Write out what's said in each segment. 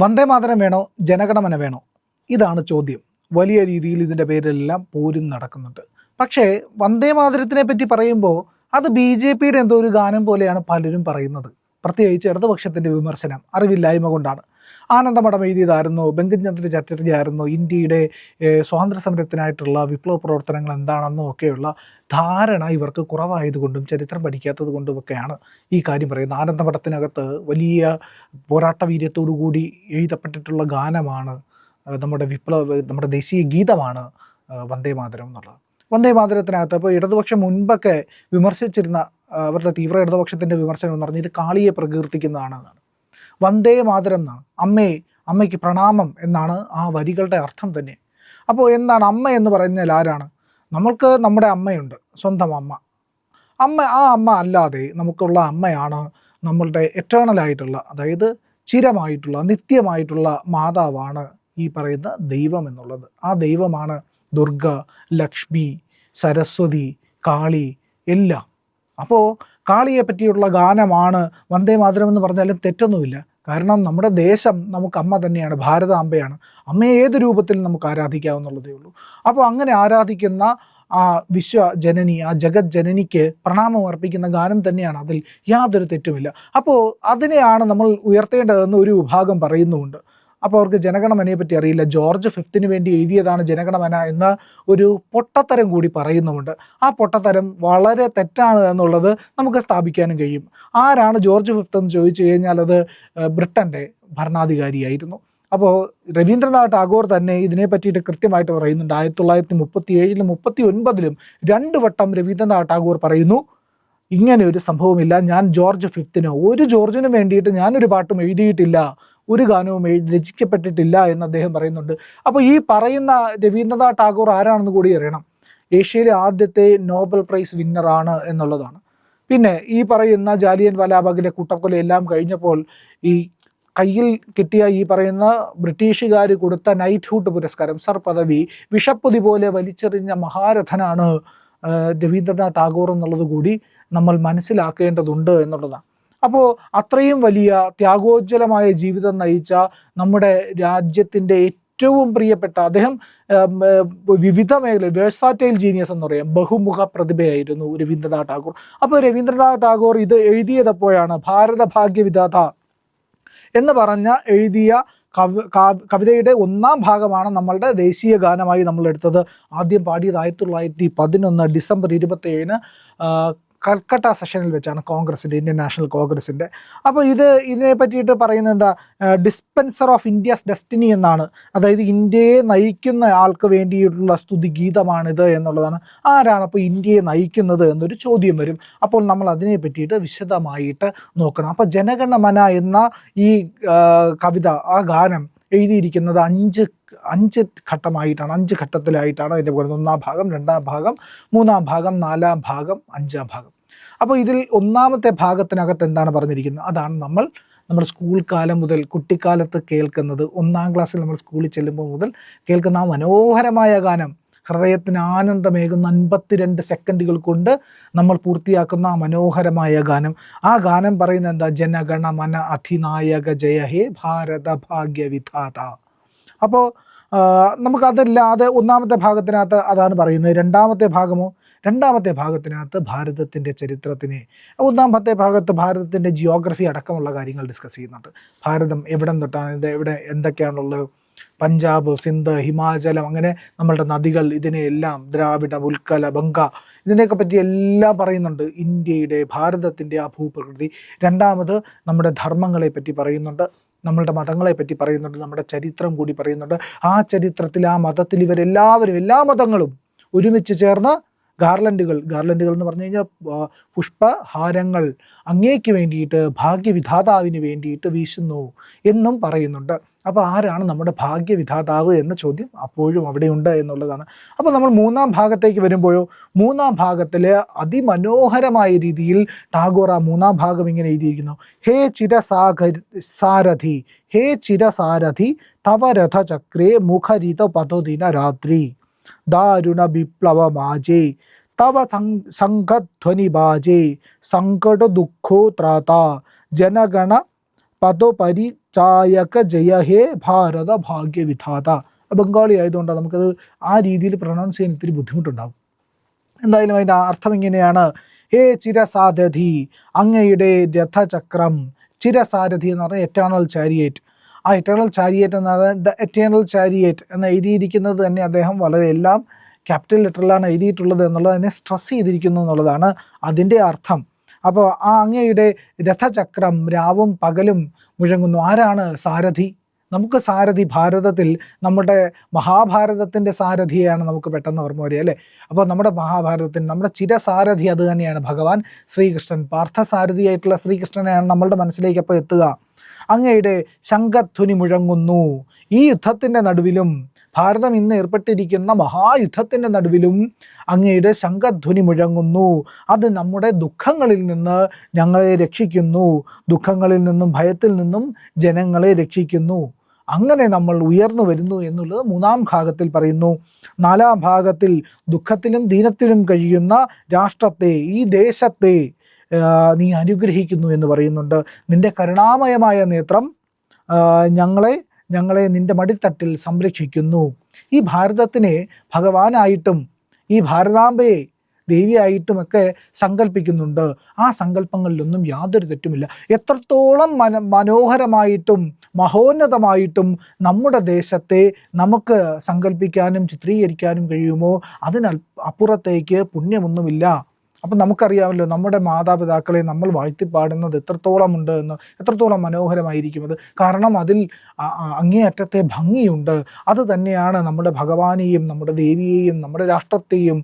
വന്ദേ മാതരം വേണോ? ജനഗണമന വേണോ? ഇതാണ് ചോദ്യം. വലിയ രീതിയിൽ ഇതിന്റെ പേരിലെല്ലാം പോരും നടക്കുന്നുണ്ട്. പക്ഷേ വന്ദേ മാതരത്തിനെ പറ്റി പറയുമ്പോൾ അത് ബി ജെ പിയുടെ എന്തോ ഒരു ഗാനം പോലെയാണ് പലരും പറയുന്നത്. പ്രത്യേകിച്ച് ഇടതുപക്ഷത്തിന്റെ വിമർശനം അറിവില്ലായ്മ കൊണ്ടാണ്. ആനന്ദമഠം എഴുതിയതായിരുന്നു ബങ്കിംചന്ദ്ര ചറ്റർജിയായിരുന്നു ഇന്ത്യയുടെ ഏഹ്, സ്വാതന്ത്ര്യ സമരത്തിനായിട്ടുള്ള വിപ്ലവ പ്രവർത്തനങ്ങൾ എന്താണെന്നും ഒക്കെയുള്ള ധാരണ ഇവർക്ക് കുറവായതുകൊണ്ടും ചരിത്രം പഠിക്കാത്തത് കൊണ്ടുമൊക്കെയാണ് ഈ കാര്യം പറയുന്നത്. ആനന്ദമഠത്തിനകത്ത് വലിയ പോരാട്ട വീര്യത്തോടുകൂടി എഴുതപ്പെട്ടിട്ടുള്ള ഗാനമാണ് നമ്മുടെ വിപ്ലവ നമ്മുടെ ദേശീയ ഗീതമാണ് വന്ദേ മാതരം എന്നുള്ളത്. വന്ദേ മാതരത്തിനകത്ത് ഇപ്പോൾ ഇടതുപക്ഷം മുൻപൊക്കെ വിമർശിച്ചിരുന്ന അവരുടെ തീവ്ര ഇടതുപക്ഷത്തിന്റെ വിമർശനം എന്ന് പറഞ്ഞാൽ ഇത് കാളിയെ പ്രകീർത്തിക്കുന്നതാണ് എന്നാണ്. വന്ദേ മാതരം എന്നാണ്. അമ്മേ അമ്മയ്ക്ക് പ്രണാമം എന്നാണ് ആ വരികളുടെ അർത്ഥം തന്നെ. അപ്പോൾ എന്താണ് അമ്മ എന്ന് പറഞ്ഞാൽ ആരാണ്? നമ്മൾക്ക് നമ്മുടെ അമ്മയുണ്ട് സ്വന്തം അമ്മ. അമ്മ ആ അമ്മ അല്ലാതെ നമുക്കുള്ള അമ്മയാണ് നമ്മളുടെ എറ്റേണലായിട്ടുള്ള അതായത് ചിരമായിട്ടുള്ള നിത്യമായിട്ടുള്ള മാതാവാണ് ഈ പറയുന്ന ദൈവം എന്നുള്ളത്. ആ ദൈവമാണ് ദുർഗ ലക്ഷ്മി സരസ്വതി കാളി എല്ലാം. അപ്പോൾ കാളിയെ പറ്റിയുള്ള ഗാനമാണ് വന്ദേ മാതരം എന്ന് പറഞ്ഞാലും തെറ്റൊന്നുമില്ല. കാരണം നമ്മുടെ ദേശം നമുക്ക് അമ്മ തന്നെയാണ് ഭാരത ഭാരതാംബയാണ് അമ്മയെ ഏത് രൂപത്തിൽ നമുക്ക് ആരാധിക്കാവുന്നുള്ളതേ ഉള്ളൂ. അപ്പോൾ അങ്ങനെ ആരാധിക്കുന്ന ആ വിശ്വ ജനനി ആ ജഗത് ജനനിക്ക് പ്രണാമം അർപ്പിക്കുന്ന ഗാനം തന്നെയാണ്. അതിൽ യാതൊരു തെറ്റുമില്ല. അപ്പോൾ അതിനെയാണ് നമ്മൾ ഉയർത്തേണ്ടതെന്ന് ഒരു വിഭാഗം പറയുന്നുമുണ്ട്. അപ്പോൾ അവർക്ക് ജനഗണമനയെ പറ്റി അറിയില്ല. ജോർജ് ഫിഫ്തിന് വേണ്ടി എഴുതിയതാണ് ജനഗണമന എന്ന ഒരു പൊട്ടത്തരം കൂടി പറയുന്നുമുണ്ട്. ആ പൊട്ടത്തരം വളരെ തെറ്റാണ് എന്നുള്ളത് നമുക്ക് സ്ഥാപിക്കാനും കഴിയും. ആരാണ് ജോർജ് ഫിഫ്ത്ത് എന്ന് ചോദിച്ചു കഴിഞ്ഞാൽ അത് ബ്രിട്ടന്റെ ഭരണാധികാരിയായിരുന്നു. അപ്പോൾ രവീന്ദ്രനാഥ് ടാഗോർ തന്നെ ഇതിനെ പറ്റിയിട്ട് കൃത്യമായിട്ട് പറയുന്നുണ്ട്. ആയിരത്തി തൊള്ളായിരത്തി മുപ്പത്തി ഏഴിലും മുപ്പത്തി ഒൻപതിലും രണ്ട് വട്ടം രവീന്ദ്രനാഥ് ടാഗോർ പറയുന്നു ഇങ്ങനെ ഒരു സംഭവമില്ല. ഞാൻ ജോർജ് ഫിഫ്തിനോ ഒരു ജോർജിനും വേണ്ടിയിട്ട് ഞാനൊരു പാട്ടും എഴുതിയിട്ടില്ല. ഒരു ഗാനവും എഴുതി രചിക്കപ്പെട്ടിട്ടില്ല എന്ന് അദ്ദേഹം പറയുന്നുണ്ട്. അപ്പോൾ ഈ പറയുന്ന രവീന്ദ്രനാഥ് ടാഗോർ ആരാണെന്ന് കൂടി അറിയണം. ഏഷ്യയിലെ ആദ്യത്തെ നോബൽ പ്രൈസ് വിന്നറാണ് എന്നുള്ളതാണ്. പിന്നെ ഈ പറയുന്ന ജാലിയൻ വാലാബാഗിലെ കൂട്ടക്കൊല എല്ലാം കഴിഞ്ഞപ്പോൾ ഈ കയ്യിൽ കിട്ടിയ ഈ പറയുന്ന ബ്രിട്ടീഷുകാർ കൊടുത്ത നൈറ്റ് നൈറ്റ്ഹുഡ് പുരസ്കാരം സർ പദവി വിഷപ്പൊതി പോലെ വലിച്ചെറിഞ്ഞ മഹാരഥനാണ് രവീന്ദ്രനാഥ് ടാഗോർ എന്നുള്ളത് കൂടി നമ്മൾ മനസ്സിലാക്കേണ്ടതുണ്ട് എന്നുള്ളതാണ്. അപ്പോൾ അത്രയും വലിയ ത്യാഗോജ്വലമായ ജീവിതം നയിച്ച നമ്മുടെ രാജ്യത്തിന്റെ ഏറ്റവും പ്രിയപ്പെട്ട അദ്ദേഹം വിവിധ മേഖല വേഴ്സാറ്റൈൽ ജീനിയസ് എന്ന് പറയാം ബഹുമുഖ പ്രതിഭയായിരുന്നു രവീന്ദ്രനാഥ് ടാഗോർ. അപ്പോൾ രവീന്ദ്രനാഥ് ടാഗോർ ഇത് എഴുതിയതപ്പോഴാണ് ഭാരത ഭാഗ്യവിധാത എന്ന് പറഞ്ഞ എഴുതിയ കവി കവിതയുടെ ഒന്നാം ഭാഗമാണ് നമ്മളുടെ ദേശീയ ഗാനമായി നമ്മൾ എടുത്തത് ആദ്യം പാടിയത് ആയിരത്തി തൊള്ളായിരത്തി പതിനൊന്ന് ഡിസംബർ ഇരുപത്തേഴിന് കൽക്കട്ട സെഷനിൽ വെച്ചാണ് കോൺഗ്രസിന്റെ ഇന്ത്യൻ നാഷണൽ കോൺഗ്രസിന്റെ. അപ്പോൾ ഇത് ഇതിനെ പറ്റിയിട്ട് പറയുന്നത് എന്താ? ഡിസ്പെൻസർ ഓഫ് ഇന്ത്യസ് ഡെസ്റ്റിനി എന്നാണ്. അതായത് ഇന്ത്യയെ നയിക്കുന്ന ആൾക്ക് വേണ്ടിയിട്ടുള്ള സ്തുതി ഗീതമാണിത് എന്നുള്ളതാണ്. ആരാണ് അപ്പോൾ ഇന്ത്യയെ നയിക്കുന്നത് എന്നൊരു ചോദ്യം വരും. അപ്പോൾ നമ്മൾ അതിനെ പറ്റിയിട്ട് വിശദമായിട്ട് നോക്കണം. അപ്പോൾ ജനഗണമന എന്ന ഈ കവിത ആ ഗാനം എഴുതിയിരിക്കുന്നത് അഞ്ച് അഞ്ച് ഘട്ടമായിട്ടാണ് അഞ്ച് ഘട്ടത്തിലായിട്ടാണ് അതിന്റെ ഒന്നാം ഭാഗം രണ്ടാം ഭാഗം മൂന്നാം ഭാഗം നാലാം ഭാഗം അഞ്ചാം ഭാഗം. അപ്പോൾ ഇതിൽ ഒന്നാമത്തെ ഭാഗത്തിനകത്ത് എന്താണ് പറഞ്ഞിരിക്കുന്നത്? അതാണ് നമ്മൾ നമ്മുടെ സ്കൂൾ കാലം മുതൽ കുട്ടിക്കാലത്ത് കേൾക്കുന്നത്. ഒന്നാം ക്ലാസ്സിൽ നമ്മൾ സ്കൂളിൽ ചെല്ലുമ്പോൾ മുതൽ കേൾക്കുന്ന ആ മനോഹരമായ ഗാനം ഹൃദയത്തിന് ആനന്ദമേകുന്ന അൻപത്തിരണ്ട് സെക്കൻഡുകൾ കൊണ്ട് നമ്മൾ പൂർത്തിയാക്കുന്ന ആ മനോഹരമായ ഗാനം. ആ ഗാനം പറയുന്നത് എന്താ? ജനഗണ മന അധിനായക ജയ ഹേ ഭാരത ഭാഗ്യവിധാത അപ്പോൾ നമുക്കതല്ലാതെ ഒന്നാമത്തെ ഭാഗത്തിനകത്ത് അതാണ് പറയുന്നത്. രണ്ടാമത്തെ ഭാഗമോ? രണ്ടാമത്തെ ഭാഗത്തിനകത്ത് ഭാരതത്തിന്റെ ചരിത്രത്തിനെ ഒന്നാമത്തെ ഭാഗത്ത് ഭാരതത്തിന്റെ ജിയോഗ്രഫി അടക്കമുള്ള കാര്യങ്ങൾ ഡിസ്കസ് ചെയ്യുന്നുണ്ട്. ഭാരതം എവിടെ തൊട്ടാണ് ഇത് എവിടെ എന്തൊക്കെയാണുള്ളത്? പഞ്ചാബ് സിന്ധ് ഹിമാചലം അങ്ങനെ നമ്മളുടെ നദികൾ ഇതിനെയെല്ലാം ദ്രാവിഡ ഉൽക്കല ബംഗ ഇതിനെയൊക്കെ പറ്റി എല്ലാം പറയുന്നുണ്ട് ഇന്ത്യയുടെ ഭാരതത്തിന്റെ ആ ഭൂപ്രകൃതി. രണ്ടാമത് നമ്മുടെ ധർമ്മങ്ങളെ പറ്റി പറയുന്നുണ്ട് നമ്മളുടെ മതങ്ങളെ പറ്റി പറയുന്നുണ്ട് നമ്മുടെ ചരിത്രം കൂടി പറയുന്നുണ്ട്. ആ ചരിത്രത്തിൽ ആ മതത്തിൽ ഇവരെല്ലാവരും എല്ലാ മതങ്ങളും ഒരുമിച്ച് ചേർന്ന് ഗാർലൻഡുകൾ. ഗാർലൻഡുകൾ എന്ന് പറഞ്ഞു കഴിഞ്ഞാൽ പുഷ്പഹാരങ്ങൾ അങ്ങേക്ക് വേണ്ടിയിട്ട് ഭാഗ്യവിധാതാവിന് വേണ്ടിയിട്ട് വീശുന്നു എന്നും പറയുന്നുണ്ട്. അപ്പോൾ ആരാണ് നമ്മുടെ ഭാഗ്യവിധാതാവ് എന്ന ചോദ്യം അപ്പോഴും അവിടെയുണ്ട് എന്നുള്ളതാണ്. അപ്പോൾ നമ്മൾ മൂന്നാം ഭാഗത്തേക്ക് വരുമ്പോഴോ മൂന്നാം ഭാഗത്തിൽ അതിമനോഹരമായ രീതിയിൽ ടാഗോർ ആ മൂന്നാം ഭാഗം ഇങ്ങനെ എഴുതിയിരിക്കുന്നു. ഹേ ചിരസാഗ സാരഥി ഹേ ചിരസാരഥി തവ രഥചക്രേ മുഖരിത പതോദിന രാത്രി ദാരുണ വിപ്ലവമാജേ തവ സംഘധ്വനി ബാജേ സങ്കട ദുഃഖോത്രാത ജനഗണ പദപരിചായക ജയ ഹേ ഭാരത ഭാഗ്യവിധാത ബംഗാളി ആയതുകൊണ്ട് നമുക്കത് ആ രീതിയിൽ പ്രൊണൗൺസ് ചെയ്യാൻ ഇത്തിരി ബുദ്ധിമുട്ടുണ്ടാകും എന്തായാലും അതിന്റെ അർത്ഥം ഇങ്ങനെയാണ്. ഹേ ചിരസാരഥി അങ്ങയുടെ രഥചക്രം. ചിരസാരഥി എന്ന് പറഞ്ഞാൽ എറ്റേണൽ ചാരിയേറ്റ് ആ ഇറ്റേണൽ ചാരിയേറ്റ് എന്നത് ദ എറ്റേണൽ ചാരിയേറ്റ് എന്ന് എഴുതിയിരിക്കുന്നത് തന്നെ അദ്ദേഹം വളരെ എല്ലാം ക്യാപിറ്റൽ ലെറ്ററിലാണ് എഴുതിയിട്ടുള്ളത് എന്നുള്ളത് തന്നെ സ്ട്രെസ് ചെയ്തിരിക്കുന്നു എന്നുള്ളതാണ് അതിന്റെ അർത്ഥം. അപ്പോൾ ആ അങ്ങയുടെ രഥചക്രം രാവും പകലും മുഴങ്ങുന്നു. ആരാണ് സാരഥി? നമുക്ക് സാരഥി ഭാരതത്തിൽ നമ്മുടെ മഹാഭാരതത്തിന്റെ സാരഥിയാണ് നമുക്ക് പെട്ടെന്ന് ഓർമ്മ വരിക അല്ലേ? അപ്പോൾ നമ്മുടെ മഹാഭാരതത്തിന് നമ്മുടെ ചിരസാരഥി അത് തന്നെയാണ് ഭഗവാൻ ശ്രീകൃഷ്ണൻ. പാർത്ഥസാരഥിയായിട്ടുള്ള ശ്രീകൃഷ്ണനെയാണ് നമ്മളുടെ മനസ്സിലേക്ക് അപ്പോൾ എത്തുക. അങ്ങയുടെ ശംഖധ്വനി മുഴങ്ങുന്നു. ഈ യുദ്ധത്തിന്റെ നടുവിലും ഭാരതം ഇന്ന് ഏർപ്പെട്ടിരിക്കുന്ന മഹായുദ്ധത്തിന്റെ നടുവിലും അങ്ങയുടെ ശംഖധ്വനി മുഴങ്ങുന്നു. അത് നമ്മുടെ ദുഃഖങ്ങളിൽ നിന്ന് ഞങ്ങളെ രക്ഷിക്കുന്നു. ദുഃഖങ്ങളിൽ നിന്നും ഭയത്തിൽ നിന്നും ജനങ്ങളെ രക്ഷിക്കുന്നു. അങ്ങനെ നമ്മൾ ഉയർന്നു വരുന്നു എന്നുള്ളത് മൂന്നാം ഭാഗത്തിൽ പറയുന്നു. നാലാം ഭാഗത്തിൽ ദുഃഖത്തിലും ദീനത്തിലും കഴിയുന്ന രാഷ്ട്രത്തെ ഈ ദേശത്തെ നീ അനുഗ്രഹിക്കുന്നു എന്ന് പറയുന്നുണ്ട്. നിന്റെ കരുണാമയമായ നേത്രം ഞങ്ങളെ ഞങ്ങളെ നിന്റെ മടിത്തട്ടിൽ സംരക്ഷിക്കുന്നു. ഈ ഭാരതത്തിനെ ഭഗവാനായിട്ടും ഈ ഭാരതാംബയെ ദേവിയായിട്ടുമൊക്കെ സങ്കല്പിക്കുന്നുണ്ട് ആ സങ്കല്പങ്ങളിലൊന്നും യാതൊരു തെറ്റുമില്ല. എത്രത്തോളം മന മനോഹരമായിട്ടും മഹോന്നതമായിട്ടും നമ്മുടെ ദേശത്തെ നമുക്ക് സങ്കല്പിക്കാനും ചിത്രീകരിക്കാനും കഴിയുമോ അതിനൽ അപ്പുറത്തേക്ക് പുണ്യമൊന്നുമില്ല. അപ്പം നമുക്കറിയാമല്ലോ നമ്മുടെ മാതാപിതാക്കളെ നമ്മൾ വാഴ്ത്തിപ്പാടുന്നത് എത്രത്തോളം ഉണ്ട് എന്ന് എത്രത്തോളം മനോഹരമായിരിക്കും അത് കാരണം അതിൽ അങ്ങേയറ്റത്തെ ഭംഗിയുണ്ട്. അത് തന്നെയാണ് നമ്മുടെ ഭഗവാനെയും നമ്മുടെ ദേവിയെയും നമ്മുടെ രാഷ്ട്രത്തെയും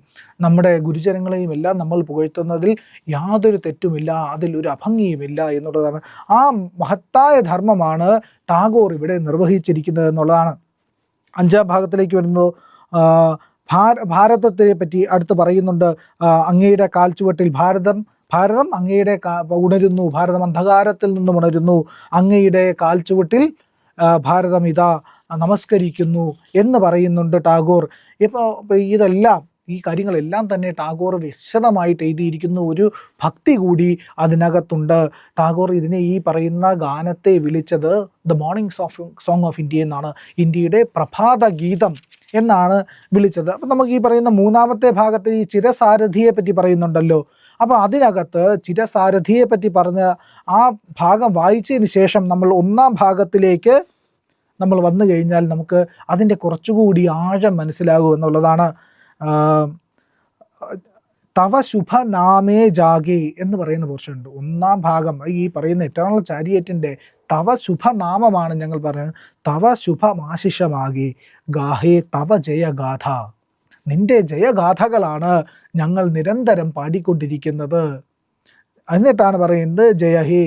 നമ്മുടെ ഗുരുജനങ്ങളെയും എല്ലാം നമ്മൾ പുകഴ്ത്തുന്നതിൽ യാതൊരു തെറ്റുമില്ല അതിൽ ഒരു അഭംഗിയുമില്ല എന്നുള്ളതാണ്. ആ മഹത്തായ ധർമ്മമാണ് ടാഗോർ ഇവിടെ നിർവഹിച്ചിരിക്കുന്നത് എന്നുള്ളതാണ്. അഞ്ചാം ഭാഗത്തിലേക്ക് വരുന്നത്. ഭാര ഭാരതത്തെ പറ്റി അടുത്ത് പറയുന്നുണ്ട്. അങ്ങയുടെ കാൽച്ചുവട്ടിൽ ഭാരതം ഭാരതം അങ്ങയുടെ ഉണരുന്നു ഭാരതം അന്ധകാരത്തിൽ നിന്നും ഉണരുന്നു. അങ്ങയുടെ കാൽച്ചുവട്ടിൽ ഭാരതം ഇതാ നമസ്കരിക്കുന്നു എന്ന് പറയുന്നുണ്ട് ടാഗോർ. ഇപ്പോൾ ഇതെല്ലാം ഈ കാര്യങ്ങളെല്ലാം തന്നെ ടാഗോർ വിശദമായിട്ട് എഴുതിയിരിക്കുന്ന ഒരു ഭക്തി കൂടി അതിനകത്തുണ്ട്. ടാഗോർ ഇതിനെ ഈ പറയുന്ന ഗാനത്തെ വിളിച്ചത് ദ മോർണിംഗ് സോഫ് സോങ് ഓഫ് ഇന്ത്യ എന്നാണ്. ഇന്ത്യയുടെ പ്രഭാത ഗീതം എന്നാണ് വിളിച്ചത്. അപ്പം നമുക്ക് ഈ പറയുന്ന മൂന്നാമത്തെ ഭാഗത്തിൽ ഈ ചിരസാരഥിയെ പറ്റി പറയുന്നുണ്ടല്ലോ. അപ്പോൾ അതിനകത്ത് ചിരസാരഥിയെ പറ്റി പറഞ്ഞ ആ ഭാഗം വായിച്ചതിന് ശേഷം നമ്മൾ ഒന്നാം ഭാഗത്തിലേക്ക് നമ്മൾ വന്നു കഴിഞ്ഞാൽ നമുക്ക് അതിന്റെ കുറച്ചുകൂടി ആഴം മനസ്സിലാകും എന്നുള്ളതാണ്. തവ ശുഭനാമേ ജാഗേ എന്ന് പറയുന്ന പോർഷൻ ഉണ്ട്. ഒന്നാം ഭാഗം ഈ പറയുന്ന ഇറ്റേണൽ ചാരിയറ്റിന്റെ തവ ശുഭനാമമാണ് ഞങ്ങൾ പറയുന്നത്. തവ ശുഭമാശിഷമാകി. ഗാഹേ തവ ജയഗാഥ. നിന്റെ ജയഗാഥകളാണ് ഞങ്ങൾ നിരന്തരം പാടിക്കൊണ്ടിരിക്കുന്നത്. എന്നിട്ടാണ് പറയുന്നത് ജയ ഹേ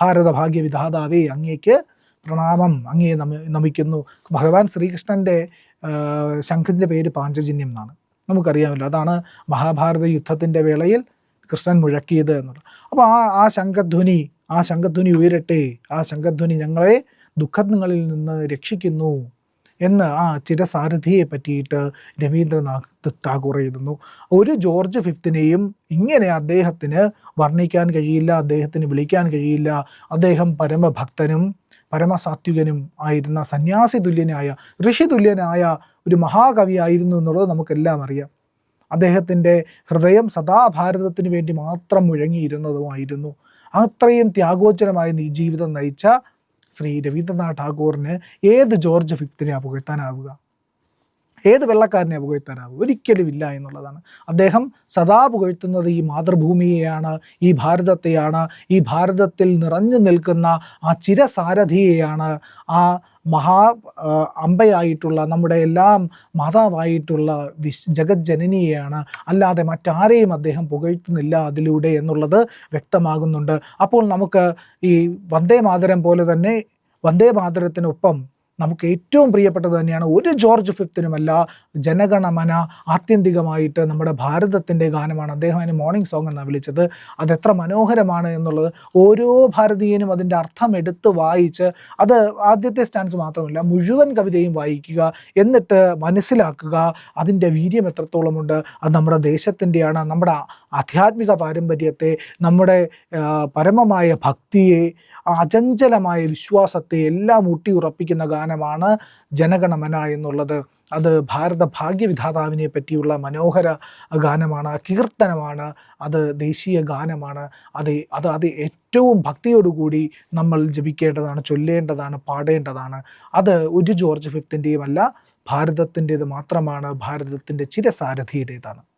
ഭാരത ഭാഗ്യവിധാതാവേ അങ്ങേക്ക് പ്രണാമം. അങ്ങേ നമി നമിക്കുന്നു. ഭഗവാൻ ശ്രീകൃഷ്ണന്റെ ശംഖിന്റെ പേര് പാഞ്ചജന്യം എന്നാണ്. നമുക്കറിയാമല്ലോ അതാണ് മഹാഭാരത യുദ്ധത്തിന്റെ വേളയിൽ കൃഷ്ണൻ മുഴക്കിയത് എന്നുള്ളത്. അപ്പോൾ ആ ആ ശംഖധ്വനി ആ ശംഖധ്വനി ഉയരട്ടെ ആ ശംഖധ്വനി ഞങ്ങളെ ദുഃഖങ്ങളിൽ നിന്ന് രക്ഷിക്കുന്നു എന്ന് ആ ചിരസാരഥിയെ പറ്റിയിട്ട് രവീന്ദ്രനാഥ് ടാഗോർ എഴുതുന്നു. ഒരു ജോർജ് ഫിഫ്തിനെയും ഇങ്ങനെ അദ്ദേഹത്തിന് വർണിക്കാൻ കഴിയില്ല അദ്ദേഹത്തിന് വിളിക്കാൻ കഴിയില്ല. അദ്ദേഹം പരമഭക്തനും പരമസാത്വികനും ആയിരുന്ന സന്യാസി തുല്യനായ ഋഷി തുല്യനായ ഒരു മഹാകവിയായിരുന്നു എന്നുള്ളത് നമുക്കെല്ലാം അറിയാം. അദ്ദേഹത്തിന്റെ ഹൃദയം സദാ ഭാരതത്തിന് വേണ്ടി മാത്രം മുഴങ്ങിയിരുന്നതുമായിരുന്നു. അത്രയും ത്യാഗോച്ചരമായ നീ ജീവിതം നയിച്ച ശ്രീ രവീന്ദ്രനാഥ് ടാഗോറിന് ഏത് ജോർജ് ഫിഫ്തിനെ പുകഴ്ത്താനാവുക ഏത് വെള്ളക്കാരനെ അപകീർത്താനാവുക? ഒരിക്കലും ഇല്ല എന്നുള്ളതാണ്. അദ്ദേഹം സദാ പുകഴ്ത്തുന്നത് ഈ മാതൃഭൂമിയെയാണ് ഈ ഭാരതത്തെയാണ് ഈ ഭാരതത്തിൽ നിറഞ്ഞു നിൽക്കുന്ന ആ ചിരസാരഥിയെയാണ് ആ മഹാ അമ്പയായിട്ടുള്ള നമ്മുടെ എല്ലാം മാതാവായിട്ടുള്ള വിശ് ജഗജ്ജനനിയെയാണ് അല്ലാതെ മറ്റാരെയും അദ്ദേഹം പുകഴ്ത്തുന്നില്ല അതിലൂടെ എന്നുള്ളത് വ്യക്തമാകുന്നുണ്ട്. അപ്പോൾ നമുക്ക് ഈ വന്ദേ മാതരം പോലെ തന്നെ വന്ദേ മാതരത്തിനൊപ്പം നമുക്ക് ഏറ്റവും പ്രിയപ്പെട്ടത് തന്നെയാണ് ഒരു ജോർജ് ഫിഫ്തിനുമല്ല ജനഗണമന ആത്യന്തികമായിട്ട് നമ്മുടെ ഭാരതത്തിന്റെ ഗാനമാണ്. അദ്ദേഹം അതിന് മോർണിംഗ് സോങ് എന്നാണ് വിളിച്ചത്. അതെത്ര മനോഹരമാണ് എന്നുള്ളത് ഓരോ ഭാരതീയനും അതിന്റെ അർത്ഥം എടുത്ത് വായിച്ച് അത് ആദ്യത്തെ സ്റ്റാൻസ് മാത്രമല്ല മുഴുവൻ കവിതയും വായിക്കുക എന്നിട്ട് മനസ്സിലാക്കുക അതിന്റെ വീര്യം എത്രത്തോളമുണ്ട് അത് നമ്മുടെ ദേശത്തിന്റെയാണ് നമ്മുടെ ആധ്യാത്മിക പാരമ്പര്യത്തെ നമ്മുടെ പരമമായ ഭക്തിയെ അചഞ്ചലമായ വിശ്വാസത്തെ എല്ലാം ഊട്ടിയുറപ്പിക്കുന്ന ഗാനമാണ് ജനഗണമന എന്നുള്ളത്. അത് ഭാരത ഭാഗ്യവിധാതാവിനെ പറ്റിയുള്ള മനോഹര ഗാനമാണ് കീർത്തനമാണ് അത് ദേശീയ ഗാനമാണ്. അത് അത് അത് ഏറ്റവും ഭക്തിയോടുകൂടി നമ്മൾ ജപിക്കേണ്ടതാണ് ചൊല്ലേണ്ടതാണ് പാടേണ്ടതാണ്. അത് ഒരു ജോർജ് ഫിഫ്തിന്റെയും അല്ല ഭാരതത്തിന്റേത് മാത്രമാണ് ഭാരതത്തിന്റെ ചിരസാരഥിയുടേതാണ്.